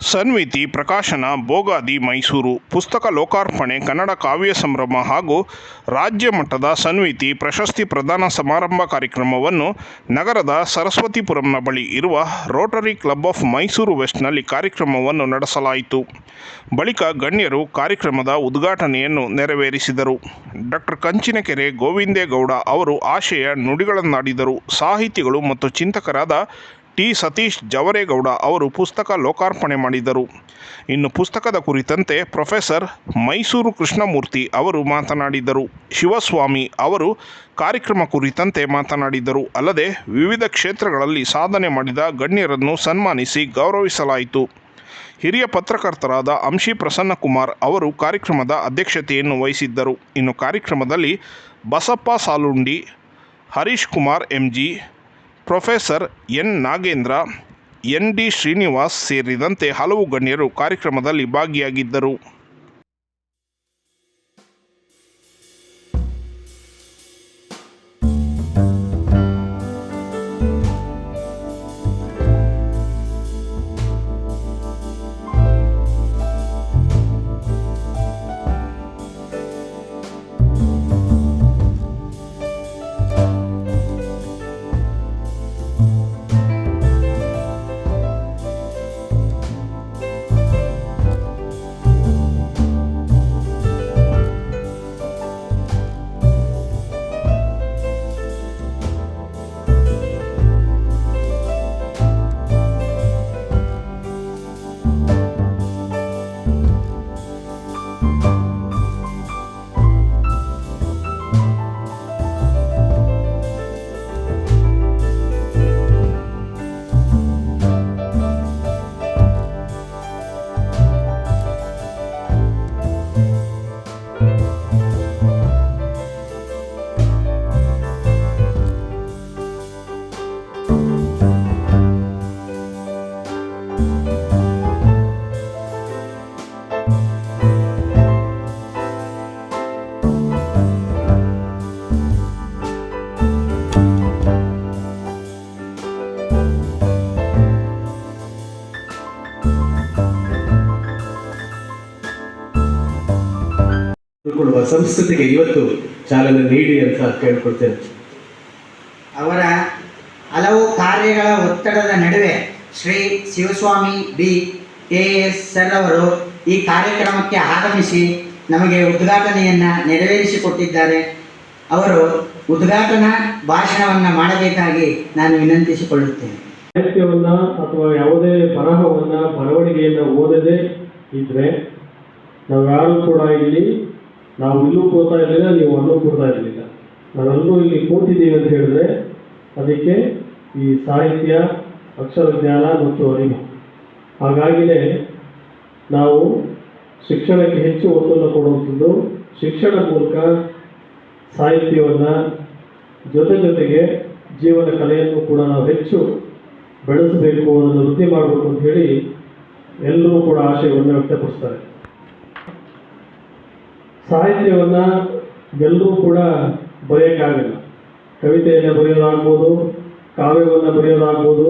ಸನ್ವಿತಿ, ಪ್ರಕಾಶನ ಬೋಗಾದಿ ಮೈಸೂರು, ಪುಸ್ತಕ ಲೋಕಾರ್ಪಣೆ, ಕನ್ನಡ ಕಾವ್ಯ ಸಂಭ್ರಮ ಹಾಗೂ ರಾಜ್ಯ ಮಟ್ಟದ ಸನ್ವಿತಿ ಪ್ರಶಸ್ತಿ ಪ್ರದಾನ ಸಮಾರಂಭ ಕಾರ್ಯಕ್ರಮವನ್ನು ನಗರದ ಸರಸ್ವತಿಪುರಂನ ಬಳಿ ಇರುವ ರೋಟರಿ ಕ್ಲಬ್ ಆಫ್ ಮೈಸೂರು ವೆಸ್ಟ್ನಲ್ಲಿ ಕಾರ್ಯಕ್ರಮವನ್ನು ನಡೆಸಲಾಯಿತು. ಬಳಿಕ ಗಣ್ಯರು ಕಾರ್ಯಕ್ರಮದ ಉದ್ಘಾಟನೆಯನ್ನು ನೆರವೇರಿಸಿದರು. ಡಾಕ್ಟರ್ ಕಂಚಿನಕೆರೆ ಗೋವಿಂದೇಗೌಡ ಅವರು ಆಶಯ ನುಡಿಗಳನ್ನಾಡಿದರು. ಸಾಹಿತಿಗಳು ಮತ್ತು ಚಿಂತಕರಾದ ಟಿ ಸತೀಶ್ ಜವರೇಗೌಡ ಅವರು ಪುಸ್ತಕ ಲೋಕಾರ್ಪಣೆ ಮಾಡಿದರು ಇನ್ನು ಪುಸ್ತಕದ ಕುರಿತಂತೆ ಪ್ರೊಫೆಸರ್ ಮೈಸೂರು ಕೃಷ್ಣಮೂರ್ತಿ ಅವರು ಮಾತನಾಡಿದರು ಶಿವಸ್ವಾಮಿ ಅವರು ಕಾರ್ಯಕ್ರಮ ಕುರಿತಂತೆ ಮಾತನಾಡಿದರು ಅಲ್ಲದೆ ವಿವಿಧ ಕ್ಷೇತ್ರಗಳಲ್ಲಿ ಸಾಧನೆ ಮಾಡಿದ ಗಣ್ಯರನ್ನು ಸನ್ಮಾನಿಸಿ ಗೌರವಿಸಲಾಯಿತು. ಹಿರಿಯ ಪತ್ರಕರ್ತರಾದ ಅಂಶಿ ಪ್ರಸನ್ನಕುಮಾರ್ ಅವರು ಕಾರ್ಯಕ್ರಮದ ಅಧ್ಯಕ್ಷತೆಯನ್ನು ವಹಿಸಿದ್ದರು. ಇನ್ನು ಕಾರ್ಯಕ್ರಮದಲ್ಲಿ Basappa Salundi, Harish Kumar MG professor N. Nagendra N. D. Srinivas ಸೇರಿದಂತೆ ಹಲವು ಗಣ್ಯರು ಕಾರ್ಯಕ್ರಮದಲ್ಲಿ ಭಾಗಿಯಾಗಿದ್ದರು. ಕೊಡುವ ಸಂಸ್ಕೃತಿಗೆ ಇವತ್ತು ಚಾಲನೆ ನೀಡಿ ಅಂತ ಕೇಳ್ಕೊಳ್ತೇನೆ. ಅವರ ಹಲವು ಕಾರ್ಯಗಳ ಒತ್ತಡದ ನಡುವೆ Shri Shivaswamy B. K. S. Sir ಅವರು ಈ ಕಾರ್ಯಕ್ರಮಕ್ಕೆ ಆಗಮಿಸಿ ನಮಗೆ ಉದ್ಘಾಟನೆಯನ್ನು ನೆರವೇರಿಸಿಕೊಟ್ಟಿದ್ದಾರೆ. ಅವರು ಉದ್ಘಾಟನಾ ಭಾಷಣವನ್ನು ಮಾಡಬೇಕಾಗಿ ನಾನು ವಿನಂತಿಸಿಕೊಳ್ಳುತ್ತೇನೆ. ಸಾಹಿತ್ಯವನ್ನ ಅಥವಾ ಯಾವುದೇ ಬರಹವನ್ನ ಬರವಣಿಗೆಯನ್ನ ಓದದೆ ಇದ್ರೆ ನಾವು ಯಾರು ಕೂಡ ಇಲ್ಲಿ ನಾವು ಇಲ್ಲೂ ಕೂತಾ ಇರಲಿಲ್ಲ, ನೀವು ಅಲ್ಲೂ ಕೂತಾ ಇರಲಿಲ್ಲ. ನಾವೆಲ್ಲರೂ ಇಲ್ಲಿ ಕೂತಿದ್ದೀವಿ ಅಂತ ಹೇಳಿದ್ರೆ ಅದಕ್ಕೆ ಈ ಸಾಹಿತ್ಯ ಅಕ್ಷರ ಜ್ಞಾನ ಮತ್ತು ಅರಿವು. ಹಾಗಾಗಿಯೇ ನಾವು ಶಿಕ್ಷಣಕ್ಕೆ ಹೆಚ್ಚು ಒತ್ತನ್ನು ಕೊಡುವಂಥದ್ದು ಶಿಕ್ಷಣ ಮೂಲಕ ಸಾಹಿತ್ಯವನ್ನು ಜೊತೆ ಜೊತೆಗೆ ಜೀವನ ಕಲೆಯನ್ನು ಕೂಡ ನಾವು ಹೆಚ್ಚು ಬೆಳೆಸಬೇಕು ಅದನ್ನು ವೃದ್ಧಿ ಮಾಡಬೇಕು ಅಂತ ಹೇಳಿ ಎಲ್ಲರೂ ಕೂಡ ಆಶಯವನ್ನು ವ್ಯಕ್ತಪಡಿಸ್ತಾರೆ. ಸಾಹಿತ್ಯವನ್ನು ಎಲ್ಲರೂ ಕೂಡ ಬರೆಯೋಕ್ಕಾಗಲ್ಲ. ಕವಿತೆಯನ್ನು ಬರೆಯೋದಾಗ್ಬೋದು, ಕಾವ್ಯವನ್ನು ಬರೆಯೋದಾಗ್ಬೋದು,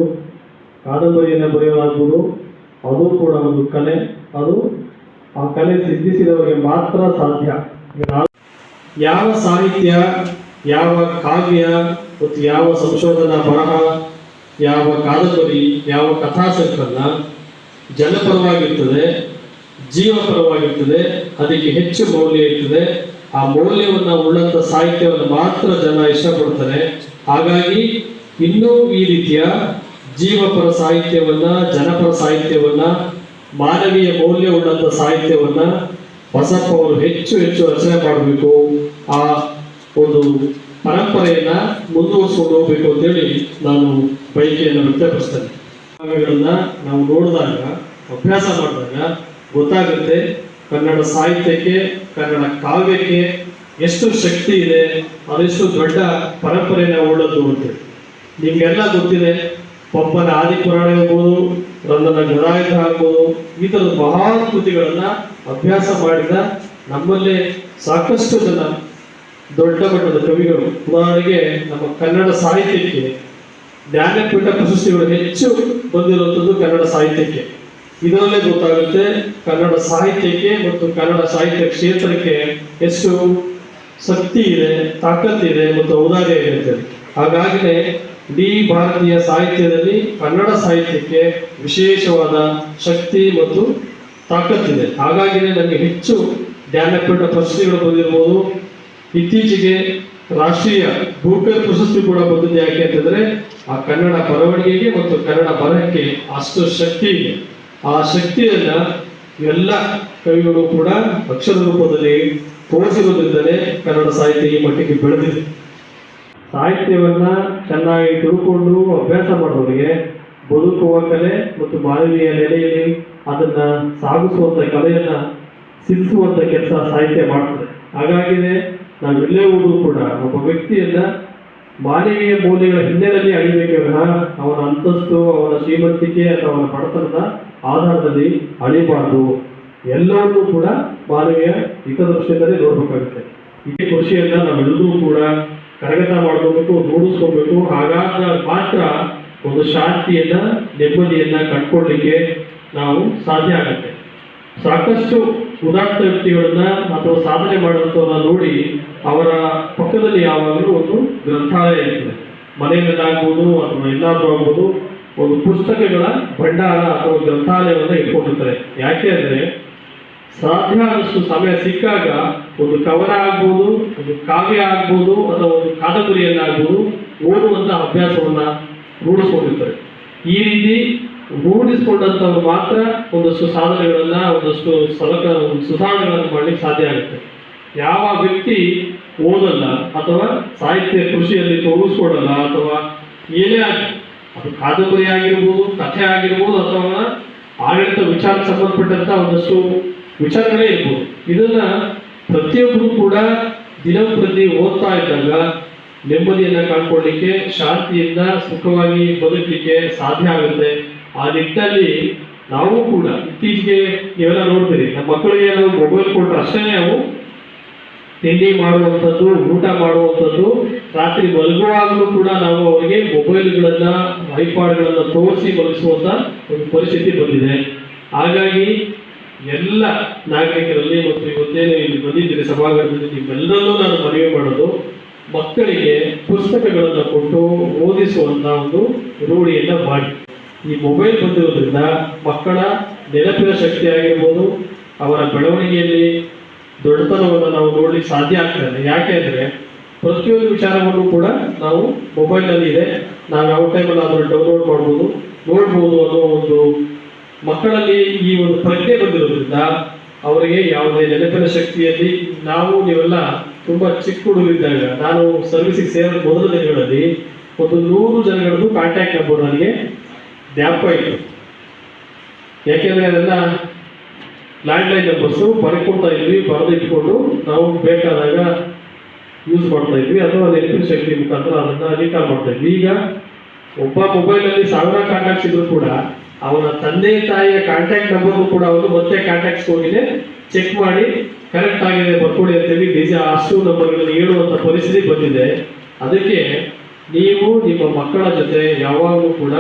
ಕಾದಂಬರಿಯನ್ನು ಬರೆಯೋದಾಗ್ಬೋದು, ಅದು ಕೂಡ ಒಂದು ಕಲೆ. ಅದು ಆ ಕಲೆ ಸಿದ್ಧಿಸಿದವರಿಗೆ ಮಾತ್ರ ಸಾಧ್ಯ. ಯಾವ ಸಾಹಿತ್ಯ, ಯಾವ ಕಾವ್ಯ, ಮತ್ತು ಯಾವ ಸಂಶೋಧನಾ ಬರಹ, ಯಾವ ಕಾದಂಬರಿ, ಯಾವ ಕಥಾ ಸಂಕಲನ ಜನಪರವಾಗಿರ್ತದೆ ಜೀವಪರವಾಗಿರ್ತದೆ, ಅದಕ್ಕೆ ಹೆಚ್ಚು ಮೌಲ್ಯ ಇರ್ತದೆ. ಆ ಮೌಲ್ಯವನ್ನು ಉಳ್ಳಂತ ಸಾಹಿತ್ಯವನ್ನು ಮಾತ್ರ ಜನ ಇಷ್ಟಪಡ್ತಾರೆ. ಹಾಗಾಗಿ ಇನ್ನೂ ಈ ರೀತಿಯ ಜೀವಪರ ಸಾಹಿತ್ಯವನ್ನ, ಜನಪರ ಸಾಹಿತ್ಯವನ್ನ, ಮಾನವೀಯ ಮೌಲ್ಯ ಉಳ್ಳಂತ ಸಾಹಿತ್ಯವನ್ನ ಬಸಪ್ಪ ಅವರು ಹೆಚ್ಚು ಹೆಚ್ಚು ರಚನೆ ಮಾಡಬೇಕು. ಆ ಒಂದು ಪರಂಪರೆಯನ್ನ ಮುಂದುವರಿಸಿಕೊಂಡು ಹೋಗ್ಬೇಕು ಅಂತೇಳಿ ನಾನು ಬಯಕೆಯನ್ನು ವ್ಯಕ್ತಪಡಿಸ್ತೇನೆ. ನಾವು ನೋಡಿದಾಗ, ಅಭ್ಯಾಸ ಮಾಡಿದಾಗ ಗೊತ್ತಾಗುತ್ತೆ. ಕನ್ನಡ ಸಾಹಿತ್ಯಕ್ಕೆ, ಕನ್ನಡ ಕಾವ್ಯಕ್ಕೆ ಎಷ್ಟು ಶಕ್ತಿ ಇದೆ, ಅದೆಷ್ಟು ದೊಡ್ಡ ಪರಂಪರೆನ ಉಳ್ಳದ್ದು ಅಂತೇಳಿ ನಿಮ್ಗೆಲ್ಲ ಗೊತ್ತಿದೆ ಪಂಪನ ಆದಿಪುರಾಣ ಇರ್ಬೋದು ರಂಗನ ಗದಾಯುಧ ಆಗ್ಬೋದು, ಈ ಥರದ ಮಹಾನ್ ಕೃತಿಗಳನ್ನ ಅಭ್ಯಾಸ ಮಾಡಿದ ನಮ್ಮಲ್ಲಿ ಸಾಕಷ್ಟು ಜನ ದೊಡ್ಡ ಮಟ್ಟದ ಕವಿಗಳು. ಉದಾಹರಣೆಗೆ ನಮ್ಮ ಕನ್ನಡ ಸಾಹಿತ್ಯಕ್ಕೆ ಜ್ಞಾನಪೀಠ ಪ್ರಶಸ್ತಿಗಳು ಹೆಚ್ಚು ಬಂದಿರುವಂಥದ್ದು ಕನ್ನಡ ಸಾಹಿತ್ಯಕ್ಕೆ. ಇದರಲ್ಲೇ ಗೊತ್ತಾಗುತ್ತೆ ಕನ್ನಡ ಸಾಹಿತ್ಯಕ್ಕೆ ಮತ್ತು ಕನ್ನಡ ಸಾಹಿತ್ಯ ಕ್ಷೇತ್ರಕ್ಕೆ ಎಷ್ಟು ಶಕ್ತಿ ಇದೆ ತಾಕತ್ತಿದೆ ಮತ್ತು ಔದಾರ್ಯ ಇದೆ ಅಂತೇಳಿ ಹಾಗಾಗಿನೇ ಇಡೀ ಭಾರತೀಯ ಸಾಹಿತ್ಯದಲ್ಲಿ ಕನ್ನಡ ಸಾಹಿತ್ಯಕ್ಕೆ ವಿಶೇಷವಾದ ಶಕ್ತಿ ಮತ್ತು ತಾಕತ್ತಿದೆ ಹಾಗಾಗಿನೇ ನನಗೆ ಹೆಚ್ಚು ಜ್ಞಾನಪೀಠ ಪ್ರಶಸ್ತಿಗಳು ಬಂದಿರ್ಬೋದು. ಇತ್ತೀಚೆಗೆ ರಾಷ್ಟ್ರೀಯ ಬೂಕರ್ ಪ್ರಶಸ್ತಿ ಕೂಡ ಬಂದಿದೆ ಯಾಕೆ ಅಂತಂದ್ರೆ ಆ ಕನ್ನಡ ಬರವಣಿಗೆಗೆ ಮತ್ತು ಕನ್ನಡ ಬರಹಕ್ಕೆ ಅಷ್ಟು ಶಕ್ತಿ ಇದೆ. ಆ ಶಕ್ತಿಯನ್ನ ಎಲ್ಲ ಕವಿಗಳು ಕೂಡ ಅಕ್ಷರ ರೂಪದಲ್ಲಿ ತೋರಿಸಿರುವುದರಿಂದಲೇ ಕನ್ನಡ ಸಾಹಿತ್ಯ ಈ ಮಟ್ಟಿಗೆ ಬೆಳೆದಿದೆ. ಸಾಹಿತ್ಯವನ್ನ ಚೆನ್ನಾಗಿ ತಿಳ್ಕೊಂಡು ಅಭ್ಯಾಸ ಮಾಡೋರಿಗೆ ಬದುಕುವ ಕಲೆ ಮತ್ತು ಮಾನವೀಯ ನೆಲೆಯಲ್ಲಿ ಅದನ್ನ ಸಾಗಿಸುವಂತ ಕಲೆಯನ್ನ ಸಿದ್ಧಿಸುವಂತ ಕೆಲಸ ಸಾಹಿತ್ಯ ಮಾಡ್ತದೆ. ಹಾಗಾಗಿನೇ ನಾವೆಲ್ಲೇ ಹೋದ್ರು ಕೂಡ ಒಬ್ಬ ವ್ಯಕ್ತಿಯನ್ನ ಮಾನವೀಯ ಮೌಲ್ಯಗಳ ಹಿನ್ನೆಲೆಯಲ್ಲಿ ಅಳಿಬೇಕೆ ವಿನಃ ಅವನ ಅಂತಸ್ತು, ಅವನ ಶ್ರೀಮಂತಿಕೆ ಅಥವಾ ಅವನ ಬಡತನದ ಆಧಾರದಲ್ಲಿ ಅಳಿಬಾರದು. ಎಲ್ಲವನ್ನೂ ಕೂಡ ಮಾನವೀಯ ಹಿತದೃಷ್ಟಿಯಿಂದಲೇ ನೋಡಬೇಕಾಗುತ್ತೆ. ಇದೇ ಕೃಷಿಯನ್ನ ನಾವೆಲ್ಲರೂ ಕೂಡ ಕರಗತ ಮಾಡ್ಕೋಬೇಕು, ರೂಢಿಸ್ಕೋಬೇಕು. ಹಾಗಾದ ಮಾತ್ರ ಒಂದು ಶಾಂತಿಯನ್ನ, ನೆಮ್ಮದಿಯನ್ನ ಕಂಡ್ಕೊಳ್ಳಿಕ್ಕೆ ನಾವು ಸಾಧ್ಯ ಆಗುತ್ತೆ. ಸಾಕಷ್ಟು ಉದಾತ್ತ ವ್ಯಕ್ತಿಗಳನ್ನ ಅಥವಾ ಸಾಧನೆ ಮಾಡುವಂಥವ್ರನ್ನ ನೋಡಿ ಅವರ ಪಕ್ಕದಲ್ಲಿ ಯಾವಾಗಲೂ ಒಂದು ಗ್ರಂಥಾಲಯ ಇರ್ತದೆ. ಮನೆಯಲ್ಲಾಗ್ಬೋದು ಅಥವಾ ಎಲ್ಲಾದ್ರೂ ಆಗ್ಬೋದು. ಒಂದು ಪುಸ್ತಕಗಳ ಭಂಡಾರ ಅಥವಾ ಗ್ರಂಥಾಲಯವನ್ನು ಇಟ್ಕೊಂಡಿರ್ತಾರೆ. ಯಾಕೆ ಅಂದರೆ ಸಾಧ್ಯ ಆದಷ್ಟು ಸಮಯ ಸಿಕ್ಕಾಗ ಒಂದು ಕವನ ಆಗ್ಬೋದು, ಒಂದು ಕಾವ್ಯ ಆಗ್ಬೋದು ಅಥವಾ ಒಂದು ಕಾದಂಬರಿಯನ್ನಾಗ್ಬೋದು ಓದುವಂತ ಅಭ್ಯಾಸವನ್ನ ರೂಢಿಸ್ಕೊಂಡಿರ್ತಾರೆ. ಈ ರೀತಿ ರೂಢಿಸ್ಕೊಂಡಂಥವ್ರು ಮಾತ್ರ ಒಂದಷ್ಟು ಸಾಧನೆಗಳನ್ನ, ಒಂದಷ್ಟು ಸಲಕ ಸುಧಾರಣೆಗಳನ್ನು ಮಾಡ್ಲಿಕ್ಕೆ ಸಾಧ್ಯ ಆಗುತ್ತೆ. ಯಾವ ವ್ಯಕ್ತಿ ಓದಲ್ಲ ಅಥವಾ ಸಾಹಿತ್ಯ ಕೃಷಿಯಲ್ಲಿ ತೊಡಗಿಸ್ಕೊಡಲ್ಲ ಅಥವಾ ಏನೇ ಅದು ಕಾದಂಬರಿ ಆಗಿರ್ಬೋದು, ಕಥೆ ಆಗಿರ್ಬೋದು ಅಥವಾ ಆಡಳಿತ ವಿಚಾರಕ್ಕೆ ಸಂಬಂಧಪಟ್ಟಂತ ಒಂದಷ್ಟು ವಿಚಾರಗಳೇ ಇರ್ಬೋದು. ಇದನ್ನ ಪ್ರತಿಯೊಬ್ಬರು ಕೂಡ ದಿನಂಪ್ರತಿ ಓದ್ತಾ ಇದ್ದಾಗ ನೆಮ್ಮದಿಯನ್ನ ಕಾಣ್ಕೊಳ್ಳಿಕ್ಕೆ, ಶಾಂತಿಯಿಂದ ಸುಖವಾಗಿ ಬದುಕಲಿಕ್ಕೆ ಸಾಧ್ಯ ಆಗುತ್ತೆ. ಆ ನಿಟ್ಟಿನಲ್ಲಿ ನಾವು ಕೂಡ ಇತ್ತೀಚೆಗೆ ನೀವೆಲ್ಲ ನೋಡ್ತೀರಿ, ನಮ್ಮ ಮಕ್ಕಳಿಗೆ ಮೊಬೈಲ್ ಕೊಟ್ಟರೆ ಅಷ್ಟೇ ನಾವು ತಿಂಡಿ ಮಾಡುವಂಥದ್ದು, ಊಟ ಮಾಡುವಂಥದ್ದು, ರಾತ್ರಿ ಮಲಗುವಾಗಲೂ ಕೂಡ ನಾವು ಅವರಿಗೆ ಮೊಬೈಲ್ಗಳನ್ನ, ಐಪಾಡ್ಗಳನ್ನು ತೋರಿಸಿ ಮಲಗಿಸುವಂತ ಒಂದು ಪರಿಸ್ಥಿತಿ ಬಂದಿದೆ. ಹಾಗಾಗಿ ಎಲ್ಲ ನಾಗರಿಕರಲ್ಲಿ ಮತ್ತು ಇವತ್ತೇನು ಇಲ್ಲಿ ಬಂದಿದ್ದೀರಿ ಸಭಾಂಗಣದಲ್ಲಿ ನಿಮ್ಮೆಲ್ಲರಲ್ಲೂ ನಾನು ಮನವಿ ಮಾಡೋದು, ಮಕ್ಕಳಿಗೆ ಪುಸ್ತಕಗಳನ್ನು ಕೊಟ್ಟು ಓದಿಸುವಂಥ ಒಂದು ರೂಢಿಯನ್ನು ಮಾಡಿ. ಈ ಮೊಬೈಲ್ ಬಂದಿರೋದ್ರಿಂದ ಮಕ್ಕಳ ನೆನಪಿನ ಶಕ್ತಿ ಆಗಿರ್ಬೋದು, ಅವರ ಬೆಳವಣಿಗೆಯಲ್ಲಿ ದೊಡ್ಡತನವನ್ನು ನಾವು ನೋಡ್ಲಿಕ್ಕೆ ಸಾಧ್ಯ ಆಗ್ತದೆ ಯಾಕೆ ಅಂದ್ರೆ, ಪ್ರತಿಯೊಂದು ವಿಚಾರವನ್ನು ಕೂಡ ನಾವು ಮೊಬೈಲ್ನಲ್ಲಿ ಇದೆ. ನಾವು ಯಾವ ಟೈಮಲ್ಲಿ ಅದನ್ನು ಡೌನ್ಲೋಡ್ ಮಾಡ್ಬೋದು. ನೋಡ್ಬೋದು ಅನ್ನೋ ಒಂದು ಮಕ್ಕಳಲ್ಲಿ ಈ ಒಂದು ಪ್ರಜ್ಞೆ ಬಂದಿರೋದ್ರಿಂದ ಅವರಿಗೆ ಯಾವುದೇ ನೆನಪಿನ ಶಕ್ತಿಯಲ್ಲಿ ನಾವು ನೀವೆಲ್ಲ ತುಂಬಾ ಚಿಕ್ಕ ಹುಡುಗರಿದ್ದಾಗ ನಾನು ಸರ್ವಿಸಿಗೆ ಸೇರಿದ ಮೊದಲ ದಿನಗಳಲ್ಲಿ ಒಂದು ನೂರು ಜನಗಳದ್ದು ಕಾಂಟ್ಯಾಕ್ಟ್ ನಂಬರ್ ನನಗೆ ಜ್ಞಾಪಕ ಇತ್ತು. ಯಾಕೆಂದರೆ ಅದೆಲ್ಲ ಲ್ಯಾಂಡ್ಲೈನ್ ನಂಬರ್ಸು ಬರ್ಕೊಡ್ತಾ ಇದ್ವಿ ಬರೆದು ಇಟ್ಕೊಂಡು ನಾವು ಬೇಕಾದಾಗ ಯೂಸ್ ಮಾಡ್ತಾ ಇದ್ವಿ. ಅಥವಾ ನೆನಪಿನ ಶಕ್ತಿ ಮುಖಾಂತರ ಅದನ್ನ ರೀಕಾಲ್ ಮಾಡ್ತಾ ಇದ್ವಿ. ಈಗ ಒಬ್ಬ ಮೊಬೈಲಲ್ಲಿ ಸಾವಿರ ಕಾಂಟ್ಯಾಕ್ಟ್ಸ್ ಇದ್ರು ಕೂಡ ಅವನ ತಂದೆ, ತಾಯಿಯ ಕಾಂಟ್ಯಾಕ್ಟ್ ನಂಬರ್ ಕೂಡ ಅವನು ಮತ್ತೆ ಕಾಂಟ್ಯಾಕ್ಟ್ಸ್ ಹೋಗಿದೆ ಚೆಕ್ ಮಾಡಿ ಕರೆಕ್ಟ್ ಆಗಿದೆ ಬರ್ಕೊಳ್ಳಿ ಅಂತೇಳಿ ನಿಜ ಅಷ್ಟು ನಂಬರ್ಗಳನ್ನು ಹೇಳುವಂತ ಪರಿಸ್ಥಿತಿ ಬಂದಿದೆ. ಅದಕ್ಕೆ ನೀವು ನಿಮ್ಮ ಮಕ್ಕಳ ಜೊತೆ ಯಾವಾಗಲೂ ಕೂಡ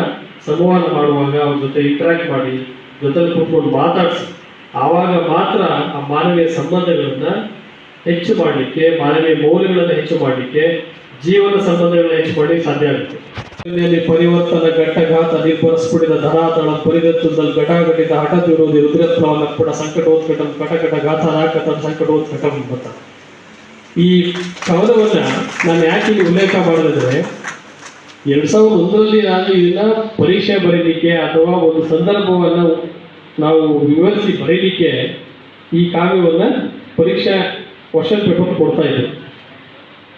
ಸಂವಹನ ಮಾಡುವಾಗ ಅವ್ರ ಜೊತೆ ಇಂಟ್ರಾಕ್ಟ್ ಮಾಡಿ ಜೊತೆ ಕೂತ್ಕೊಂಡು ಮಾತಾಡಿಸಿ. ಆವಾಗ ಮಾತ್ರ ಆ ಮಾನವೀಯ ಸಂಬಂಧಗಳನ್ನು ಹೆಚ್ಚು ಮಾಡಲಿಕ್ಕೆ, ಮಾನವೀಯ ಮೌಲ್ಯಗಳನ್ನು ಹೆಚ್ಚು ಮಾಡಲಿಕ್ಕೆ, ಜೀವನ ಸಂಬಂಧಗಳನ್ನ ಹೆಚ್ಚು ಮಾಡಲಿಕ್ಕೆ ಸಾಧ್ಯ ಆಗುತ್ತೆ. ಪರಿವರ್ತನ, ಘಟ್ಟಘಾತ ನಿರ್ಭರಿಸ್ಬಿಡಿದ ಧರಾತಳ ಪರಿದತ್ತದಲ್ಲಿ ಘಟಾಘಟಿತ ರುದ್ರತ್ವವನ್ನ ಕೂಡ ಸಂಕಟೋತ್ಕಟಂ, ಕಟಕಟ ಗಾಥ ಸಂಕಟ ಸಂಕಟೋತ್ಕಟಂ ಅಂತ. ಈ ಕವನವನ್ನ ನಾನು ಯಾಕೆ ಉಲ್ಲೇಖ ಮಾಡಿದ್ರೆ ಎರಡ್ ಸಾವಿರದ ಒಂದರಲ್ಲಿ ನಾನು ಇದನ್ನ ಪರೀಕ್ಷೆ ಬರೀಲಿಕ್ಕೆ ಅಥವಾ ಒಂದು ಸಂದರ್ಭವನ್ನ ನಾವು ವಿವರಿಸಿ ಬರೀಲಿಕ್ಕೆ ಈ ಕಾವ್ಯವನ್ನು ಪರೀಕ್ಷಾ ಕ್ವಶನ್ ಪೇಪರ್ ಕೊಡ್ತಾ ಇದ್ದರು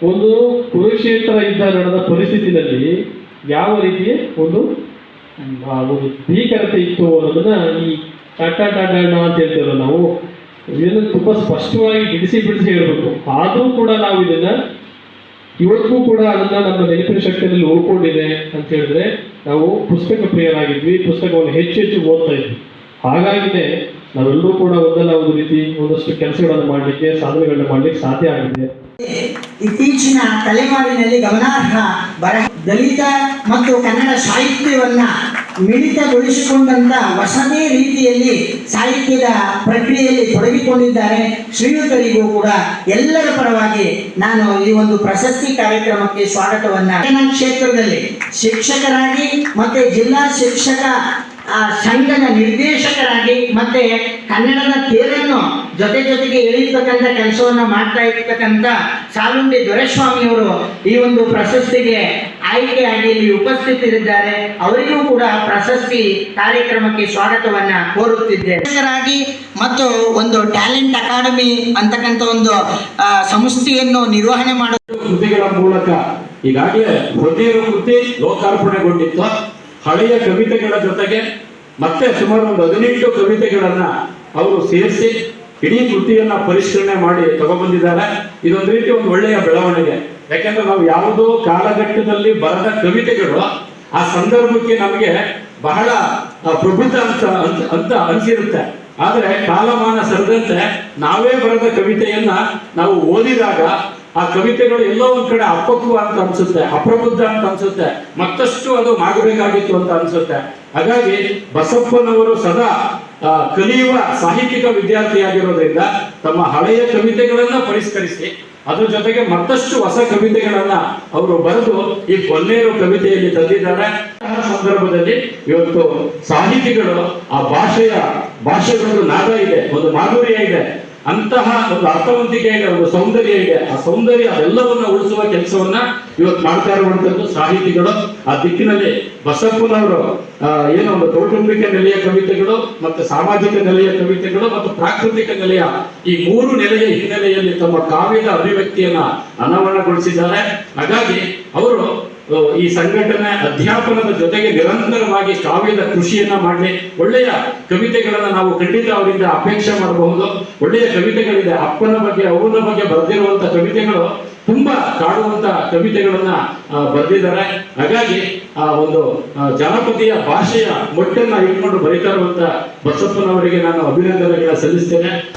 ಒಂದು ಕುರುಕ್ಷೇತ್ರ ಯುದ್ಧ ನಡೆದ ಪರಿಸ್ಥಿತಿನಲ್ಲಿ ಯಾವ ರೀತಿಯ ಒಂದು ಒಂದು ಭೀಕರತೆ ಇತ್ತು ಅನ್ನೋದನ್ನ ಈ ಟಾಟಾ ಟಾಟಾಣ ಅಂತ ಹೇಳ್ತೇವೆ ನಾವು, ಇದನ್ನು ತುಂಬ ಸ್ಪಷ್ಟವಾಗಿ ಬಿಡಿಸಿ ಬಿಡಿಸಿ ಹೇಳಬೇಕು. ಆದರೂ ಕೂಡ ನಾವು ಇದನ್ನ ಇವತ್ತಿಗೂ ಕೂಡ ಅದನ್ನ ನಮ್ಮ ನೆನಪಿನ ಶಕ್ತಿಯಲ್ಲಿ ಉಳ್ಕೊಂಡಿದೆ ಅಂತ ಹೇಳಿದ್ರೆ ನಾವು ಪುಸ್ತಕ ಪ್ರಿಯರಾಗಿದ್ವಿ. ಪುಸ್ತಕವನ್ನು ಹೆಚ್ಚು ಹೆಚ್ಚು ಓದ್ತಾ ಇದ್ವಿ. ಹಾಗಾಗಿನೇ ನಾವೆಲ್ಲರೂ ಕೂಡ ಒಂದಲ್ಲ ಒಂದು ರೀತಿ ಒಂದಷ್ಟು ಕೆಲಸಗಳನ್ನು ಮಾಡಲಿಕ್ಕೆ, ಸಾಧನೆಗಳನ್ನ ಮಾಡಲಿಕ್ಕೆ ಸಾಧ್ಯ ಆಗಿದೆ. ಇತ್ತೀಚಿನ ತಲೆಮಾರಿನಲ್ಲಿ ಗಮನಾರ್ಹ ಬರಹ ದಲಿತ ಮತ್ತು ಕನ್ನಡ ಸಾಹಿತ್ಯವನ್ನ ಮಿಳಿತಗೊಳಿಸಿಕೊಂಡಂತ ಹೊಸದೇ ರೀತಿಯಲ್ಲಿ ಸಾಹಿತ್ಯದ ಪ್ರಕ್ರಿಯೆಯಲ್ಲಿ ತೊಡಗಿಕೊಂಡಿದ್ದಾರೆ. ಶ್ರೀಯುತರಿಗೂ ಕೂಡ ಎಲ್ಲರ ಪರವಾಗಿ ನಾನು ಈ ಒಂದು ಪ್ರಶಸ್ತಿ ಕಾರ್ಯಕ್ರಮಕ್ಕೆ ಸ್ವಾಗತವನ್ನ. ಕ್ಷೇತ್ರದಲ್ಲಿ ಶಿಕ್ಷಕರಾಗಿ ಮತ್ತೆ ಜಿಲ್ಲಾ ಶಿಕ್ಷಕ ಆ, ಸಂಘದ ನಿರ್ದೇಶಕರಾಗಿ ಮತ್ತೆ ಕನ್ನಡದ ತೇರನ್ನು ಜೊತೆ ಜೊತೆಗೆ ಎಳೆಯತಕ್ಕಂಥ ಕೆಲಸವನ್ನು ಮಾಡ್ತಾ ಇರ್ತಕ್ಕಂಥ ಸಾಲುಂಡಿ ದೊರೆಸ್ವಾಮಿಯವರು ಈ ಒಂದು ಪ್ರಶಸ್ತಿಗೆ ಆಯ್ಕೆಯಾಗಿ ಇಲ್ಲಿ ಉಪಸ್ಥಿತರಿದ್ದಾರೆ. ಅವರಿಗೂ ಕೂಡ ಪ್ರಶಸ್ತಿ ಕಾರ್ಯಕ್ರಮಕ್ಕೆ ಸ್ವಾಗತವನ್ನ ಶಿಕ್ಷಕರಾಗಿ ಮತ್ತು ಒಂದು ಟ್ಯಾಲೆಂಟ್ ಅಕಾಡೆಮಿ ಅಂತಕ್ಕಂಥ ಒಂದು ಸಂಸ್ಥೆಯನ್ನು ನಿರ್ವಹಣೆ ಮಾಡುವ ಕೃತಿಗಳ ಮೂಲಕ ಈಗಾಗಲೇ ಹೃದಯ ಕೃತಿ ಲೋಕಾರ್ಪಣೆಗೊಂಡಿತ್ತು. ಹಳೆಯ ಕವಿತೆಗಳ ಜೊತೆಗೆ ಮತ್ತೆ ಸುಮಾರು ಒಂದು ಹದಿನೆಂಟು ಕವಿತೆಗಳನ್ನ ಅವರು ಸೇರಿಸಿ ಇಡೀ ಕೃತಿಯನ್ನ ಪರಿಷ್ಕರಣೆ ಮಾಡಿ ತಗೊಬಂದಿದ್ದಾರೆ. ಇದೊಂದು ರೀತಿ ಒಂದು ಒಳ್ಳೆಯ ಬೆಳವಣಿಗೆ. ಯಾಕೆಂದ್ರೆ ನಾವು ಯಾವುದೋ ಕಾಲಘಟ್ಟದಲ್ಲಿ ಬರೆದ ಕವಿತೆಗಳು ಆ ಸಂದರ್ಭಕ್ಕೆ ನಮಗೆ ಬಹಳ ಪ್ರಬುದ್ಧ ಅಂತ, ಅಂತ- ಅನಿಸಿರುತ್ತೆ. ಆದ್ರೆ ಕಾಲಮಾನ ಸರಿದಂತೆ ನಾವೇ ಬರೆದ ಕವಿತೆಯನ್ನ ನಾವು ಓದಿದಾಗ ಆ ಕವಿತೆಗಳು ಎಲ್ಲೋ ಒಂದ್ ಕಡೆ ಅಪಕ್ವ ಅಂತ ಅನ್ಸುತ್ತೆ, ಅಪ್ರಬುದ್ಧ ಅಂತ ಅನ್ಸುತ್ತೆ, ಮತ್ತಷ್ಟು ಅದು ಮಾಡಬೇಕಾಗಿತ್ತು ಅಂತ ಅನ್ಸುತ್ತೆ. ಹಾಗಾಗಿ ಬಸಪ್ಪನವರು ಸದಾ ಕಲಿಯುವ ಸಾಹಿತ್ಯಿಕ ವಿದ್ಯಾರ್ಥಿಯಾಗಿರೋದ್ರಿಂದ ತಮ್ಮ ಹಳೆಯ ಕವಿತೆಗಳನ್ನ ಪರಿಷ್ಕರಿಸಿ, ಅದ್ರ ಜೊತೆಗೆ ಮತ್ತಷ್ಟು ಹೊಸ ಕವಿತೆಗಳನ್ನ ಅವರು ಬರೆದು ಈ ಕೊನ್ನೇರು ಕವಿತೆಯಲ್ಲಿ ತಂದಿದ್ದಾರೆ. ಸಂದರ್ಭದಲ್ಲಿ ಇವತ್ತು ಸಾಹಿತಿಗಳು ಆ ಭಾಷೆಯ, ಭಾಷೆಗೊಂದು ನಾದ ಇದೆ, ಒಂದು ಮಾಧುರ್ಯ ಇದೆ. ಅಂತಹ ಒಂದು ಅರ್ಥವಂತಿಕೆ ಇದೆ, ಒಂದು ಸೌಂದರ್ಯ ಇದೆ. ಆ ಸೌಂದರ್ಯ ಅದೆಲ್ಲವನ್ನ ಉಳಿಸುವ ಕೆಲಸವನ್ನ ಇವತ್ತು ಮಾಡ್ತಾ ಇರುವಂತದ್ದು ಸಾಹಿತಿಗಳು. ಆ ದಿಕ್ಕಿನಲ್ಲಿ ಬಸಪ್ಪನವರು ಏನೋ ಒಂದು ಕೌಟುಂಬಿಕ ನೆಲೆಯ ಕವಿತೆಗಳು ಮತ್ತು ಸಾಮಾಜಿಕ ನೆಲೆಯ ಕವಿತೆಗಳು ಮತ್ತು ಪ್ರಾಕೃತಿಕ ನೆಲೆಯ ಈ ಮೂರು ನೆಲೆಯ ಹಿನ್ನೆಲೆಯಲ್ಲಿ ತಮ್ಮ ಕಾವ್ಯದ ಅಭಿವ್ಯಕ್ತಿಯನ್ನ ಅನಾವರಣಗೊಳಿಸಿದ್ದಾರೆ. ಹಾಗಾಗಿ ಅವರು ಈ ಸಂಘಟನೆ ಅಧ್ಯಾಪನದ ಜೊತೆಗೆ ನಿರಂತರವಾಗಿ ಕಾವ್ಯದ ಕೃಷಿಯನ್ನ ಮಾಡಲಿ. ಒಳ್ಳೆಯ ಕವಿತೆಗಳನ್ನ ನಾವು ಖಂಡಿತ ಅವರಿಂದ ಅಪೇಕ್ಷೆ ಮಾಡಬಹುದು. ಒಳ್ಳೆಯ ಕವಿತೆಗಳಿದೆ. ಅಪ್ಪನ ಬಗ್ಗೆ ಅವನ ಬಗ್ಗೆ ಬರೆದಿರುವಂತ ಕವಿತೆಗಳು ತುಂಬಾ ಕಾಡುವಂತ ಕವಿತೆಗಳನ್ನ ಬರೆದಿದ್ದಾರೆ. ಹಾಗಾಗಿ, ಆ, ಒಂದು ಜನಪದಿಯ ಭಾಷೆಯ ಮೊಟ್ಟನ್ನ ಇಟ್ಕೊಂಡು ಬರೀತಾ ಇರುವಂತ ಬಸಪ್ಪನವರಿಗೆ ನಾನು ಅಭಿನಂದನೆಗಳ ಸಲ್ಲಿಸ್ತೇನೆ.